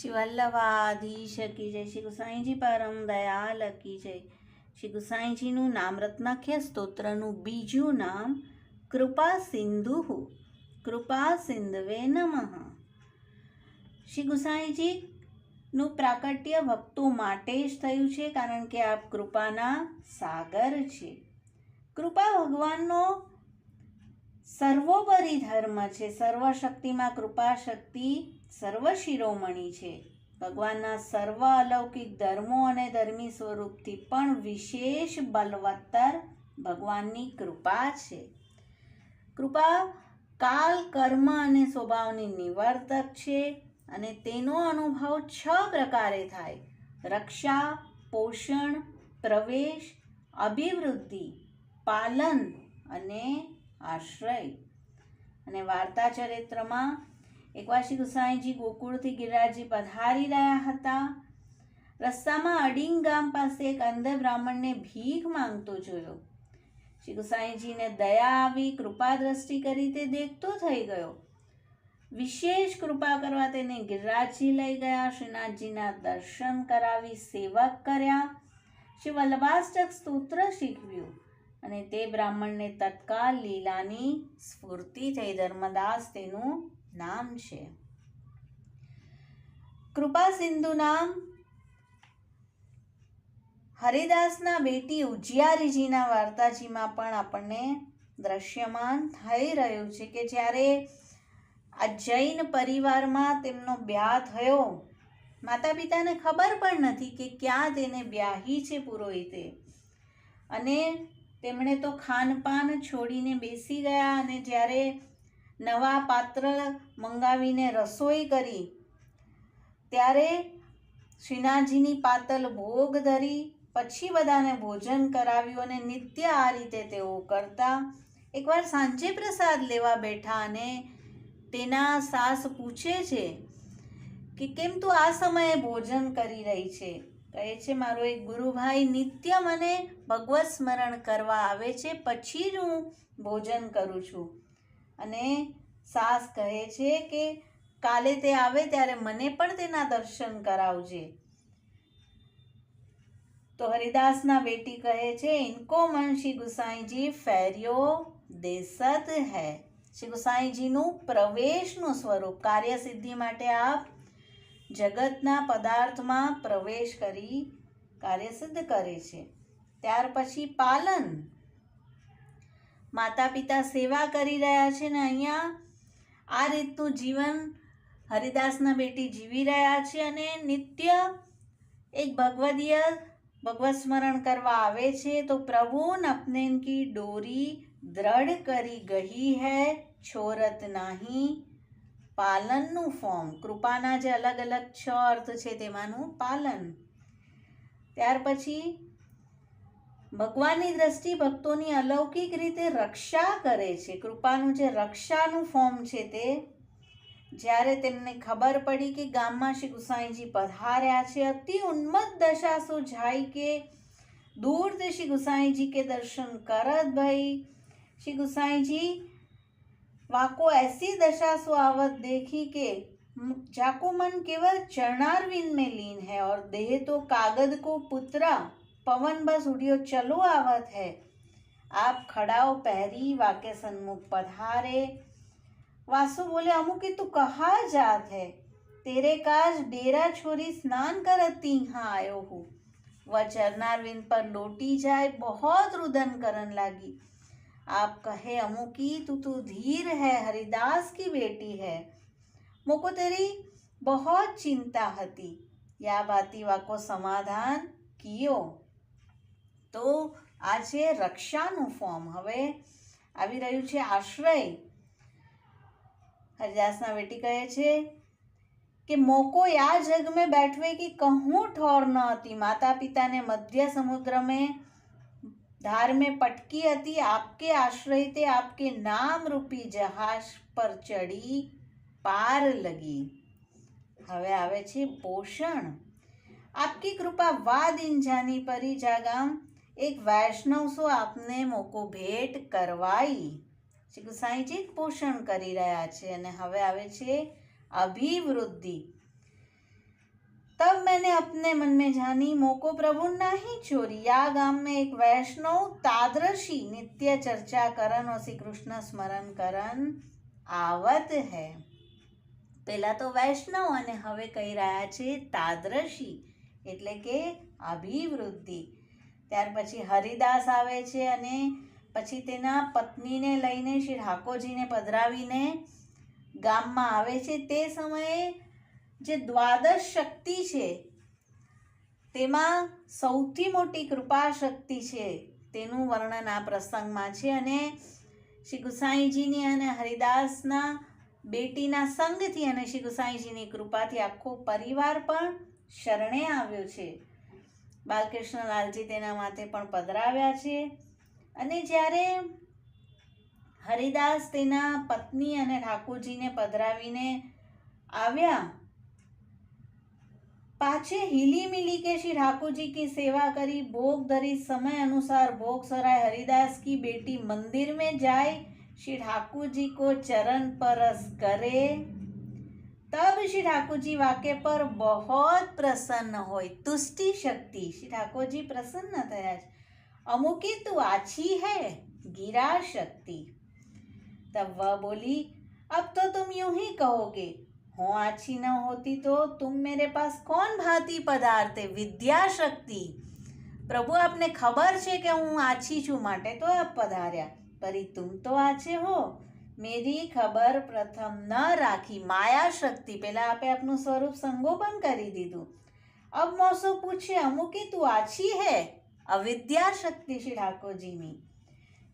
શ્રી વલ્લભાધીશ કી જય. શ્રી ગુસાઈજી પરમ દયાલ કી જય. શ્રી ગુસાઈજીનું નામ રત્નાખ્ય સ્તોત્રનું બીજું નામ કૃપા સિંધુ કૃપા સિંધવે નમઃ. શ્રી ગુસાઈજીનું પ્રાકટ્ય ભક્તો માટે જ થયું છે કારણ કે આપ કૃપાના સાગર છે. કૃપા ભગવાનનો સર્વોપરી ધર્મ છે. સર્વશક્તિમાં કૃપા શક્તિ સર્વ શિરોમણી છે. ભગવાનના સર્વ અલૌકિક ધર્મો અને ધર્મી સ્વરૂપથી પણ વિશેષ બલવત્તર ભગવાનની કૃપા છે. કૃપા કાલ, કર્મ અને સ્વભાવની નિવર્તક છે અને તેનો અનુભવ છ પ્રકારે થાય. રક્ષા, પોષણ, પ્રવેશ, અભિવૃદ્ધિ, પાલન અને આશ્રય. અને વાર્તા ચરિત્રમાં એકવાર શ્રી ગુસાઈજી ગોકુળથી ગિરિરાજજી પધારી રહ્યા હતા. રસ્તામાં અડિંગ ગામ પાસે એક અંધ બ્રાહ્મણને ભીખ માંગતો જોયો. શ્રી ગુસાઈજીને દયા આવી કૃપા દ્રષ્ટિ કરી તે દેખતો થઈ ગયો. વિશેષ કૃપા કરવા તેને ગિરિરાજજી લઈ ગયા. શ્રીનાથજીના દર્શન કરાવી સેવક કર્યા. શ્રી વલ્લભાષ્ટક સ્તોત્ર શીખવ્યું અને તે બ્રાહ્મણને તત્કાલ લીલાની સ્ફૂર્તિ થઈ. ધર્મદાસ તેનું નામ છે. કૃપા સિંધુ નામ હરિદાસના બેટી ઉજિયારીજીના વાર્તાજીમાં પણ આપણને દ્રશ્યમાન થઈ રહ્યું છે કે જ્યારે આ જૈન પરિવારમાં તેમનો બ્યાહ થયો માતા પિતાને ખબર પણ નથી કે ક્યાં તેને બ્યાહી છે પુરોહિતે. અને તેમણે તો ખાનપાન છોડીને બેસી ગયા અને જ્યારે નવા પાત્ર મંગાવીને રસોઈ કરી. ત્યારે શ્રીનાથજીની પાતલ ભોગ ધરી પછી બધાને ભોજન કરાવ્યું અને નિત્ય આ રીતે તેઓ કરતા. એકવાર સાંજે પ્રસાદ લેવા બેઠા અને તેના સાસ પૂછે છે કે કેમ તું આ સમયે ભોજન કરી રહી છે? કહે છે, મારો એક ગુરુભાઈ નિત્ય મને ભગવત સ્મરણ કરવા આવે છે, પછી જ હું ભોજન કરું છું. અને સાસ કહે છે કે કાલે તે આવે ત્યારે મને પણ તેના દર્શન કરાવજે. તો હરિદાસના બેટી કહે છે, ઇનકો મન શ્રી ગુસાઈજી ફેર્યો દેસત હૈ. શ્રી ગુસાઈજીનું પ્રવેશનું સ્વરૂપ કાર્ય સિદ્ધિ માટે આપ જગતના પદાર્થમાં પ્રવેશ કરી કાર્ય સિદ્ધ કરે છે. ત્યાર પછી પાલન માતા પિતા સેવા કરી રહ્યા છે ને અહીંયા આ રીતનું જીવન હરિદાસના બેટી જીવી રહ્યા છે અને નિત્ય એક ભગવદીય ભગવત સ્મરણ કરવા આવે છે. તો પ્રભુ નપનેન કી ડોરી દ્રઢ કરી ગઈ હૈ, છોરત નહીં. પાલનનું ફોર્મ કૃપાના જે અલગ અલગ છ અર્થ છે તેમાંનું પાલન. ત્યાર પછી ભગવાનની દ્રષ્ટિ ભક્તોની અલૌકિક રીતે રક્ષા કરે છે કૃપાનું જે રક્ષાનું ફોર્મ છે તે જ્યારે તેમને ખબર પડી કે ગામમાં શ્રી ગુસાઈજી પધાર્યા છે અતિ ઉન્મત્ત દશા સો જાય કે दूर से श्री गुसाई जी के दर्शन करत भाई श्री गुसाई जी वाको ऐसी दशा सो आवत देखी के जाको मन केवल चरणारविंद में लीन है और देह तो कागद को पुत्रा पवन बस उड़ियो चलो आवत है आप खड़ाओ पहरी वाके सन्मुख पधारे वासु बोले अमुकी तू कहाँ जात है तेरे काज डेरा छोरी स्नान करती यहाँ आयो हूँ वह चरनारविंद पर लोटी जाए बहुत रुदन करन लगी आप कहे अमुकी तू तो धीर है हरिदास की बेटी है मुको तेरी बहुत चिंता હતી યા બાતી વાકો સમાધાન કિયો તો આ છે રક્ષાનું ફોર્મ હવે આવી રહ્યું છે આશ્રય હરિદાસના બેટી કહે છે कि मोको या जग में बैठवे की कहूँ ठोर न હતી માતા પિતાને મધ્ય સમુદ્ર में धार में पटकी હતી आपके आश्रय ते आपके नाम रूपी जहाज પર ચડી પાર લગી હવે આવે છે પોષણ आपकी कृपा वा दिन जानी परी जागाम એક વૈષ્ણવ સો આપને મોકો ભેટ કરવાઈ શ્રી ગુસાઈજી પોષણ કરી રહ્યા છે અને હવે આવે છે અભિવૃદ્ધિ तब मैंने अपने मन में जानी मोको प्रभु नहीं छोरी या गाम में एक वैष्णव तादृशी नित्य चर्चा करन और श्री कृष्ण स्मरण કરન આવત હૈ પહેલા તો વૈષ્ણવ અને હવે કહી રહ્યા છે તાદ્રશી એટલે કે અભિવૃદ્ધિ ત્યાર પછી હરિદાસ આવે છે અને પછી તેના પત્નીને લઈને શ્રી ઠાકોરજીને પધરાવીને ગામમાં આવે છે. તે સમયે જે દ્વાદશ શક્તિ છે, તેમાં સૌથી મોટી કૃપા શક્તિ છે તેનું વર્ણન આ પ્રસંગમાં છે અને શ્રી ગુસાઈજીની અને હરિદાસના બેટીના સંગથી અને શ્રી ગુસાઈજીની કૃપાથી આખો પરિવાર પણ શરણે આવ્યો છે. બાલકૃષ્ણલાલજી તેના માથે પણ પધરાવ્યા છે અને જ્યારે હરિદાસ તેના પત્ની અને ઠાકોરજીને પધરાવીને આવ્યા पाछे हिली मिली के श्री ठाकुर जी की सेवा करी भोग धरी समय अनुसार भोग सराय हरिदास की बेटी मंदिर में जाए श्री ठाकुर जी को चरण परस करे तब श्री ठाकुर जी वाक्य पर बहुत प्रसन्न हो तुष्टि शक्ति श्री ठाकुर जी प्रसन्न થયા છે અમુકી તું આછી है गिरा शक्ति तब वह बोली अब तो तुम यूं ही कहोगे હું આછી ન હોતી તો તુમ મેરે પાસ કોણ ભાતી પદાર્થે વિદ્યા શક્તિ પ્રભુ આપને ખબર છે કે હું આછી છું માટે તો આપ પધાર્યા પરી તુમ તો આછે હો મેરી ખબર પ્રથમ ન રાખી માયા શક્તિ પહેલાં આપે આપનું સ્વરૂપ સંગોપન કરી દીધું. અબ મોસો પૂછે, અમુકી તું આછી હે? અવિદ્યા શક્તિ શ્રી ઠાકોરજીની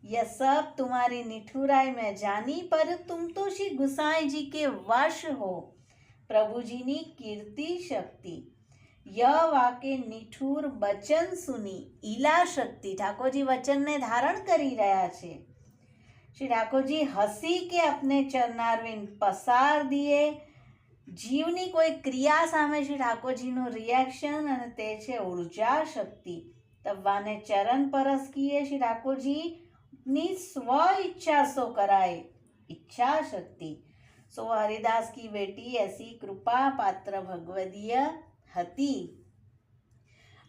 યહ સબ, તુમારી નિઠુરાય મેં જાની, પર તુમ તો શ્રી ગુસાઈજી કે વશ હો. પ્રભુજીની કીર્તિ શક્તિ. ય વાકે નિઠુર વચન સુની ઈલા શક્તિ ઠાકોરજી વચનને ધારણ કરી રહ્યા છે. શ્રી ઠાકોરજી, હસી કે આપને ચરનારવિંદ પસાર દીએ? જીવની કોઈ ક્રિયા સામે શ્રી ઠાકોરજીનું રિએક્શન અને તે છે ઊર્જા શક્તિ. તબ્બાને ચરણ પરસ કીએ શ્રી ઠાકોરજીની સ્વ ઈચ્છા સો કરાય, ઈચ્છા શક્તિ. સો હરિદાસ કી બેટી એસી કૃપા પાત્ર ભગવદીય હતી.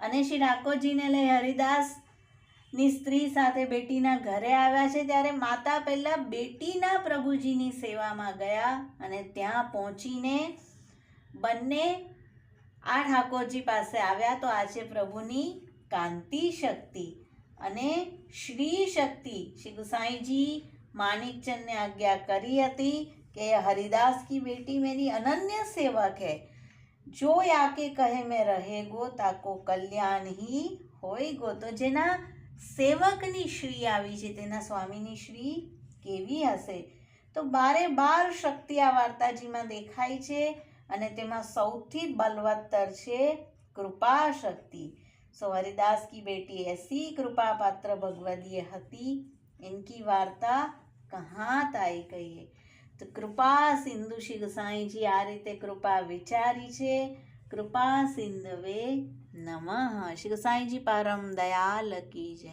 અને શ્રી ઠાકોરજીને લઈ હરિદાસ ની સ્ત્રી સાથે બેટીના ઘરે આવ્યા છે ત્યારે માતા પહેલા બેટીના પ્રભુજીની સેવામાં ગયા અને ત્યાં પહોંચીને બંને આ ઠાકોરજી પાસે આવ્યા તો આજે પ્રભુની કાંતિ શક્તિ અને શ્રી શક્તિ. શ્રી ગુસાઈજી માણિકચંદને આજ્ઞા કરી હતી કે હરિદાસ કી બેટી મેરી અનન્ય સેવક હૈ. જો યાકે કહે મેં રહેગો તાકો કલ્યાણ હી હોય ગો. તો જેના સેવકની શ્રી આવી છે, તેના સ્વામીની શ્રી કેવી હશે? તો બારે બાર શક્તિ આ વાર્તાજીમાં દેખાય છે અને તેમાં સૌથી બલવત્તર છે કૃપા શક્તિ સો હરિદાસ કી બેટી એસી કૃપા પાત્ર ભગવદીય હતી. એનકી વાર્તા કહા તાઈ કહીએ? તો કૃપા સિંધુ શ્રી સાંઈજી આ રીતે કૃપા વિચારી છે. કૃપા સિંધવે નમઃ શ્રી સાંઈજી પરમ દયાલ કી જય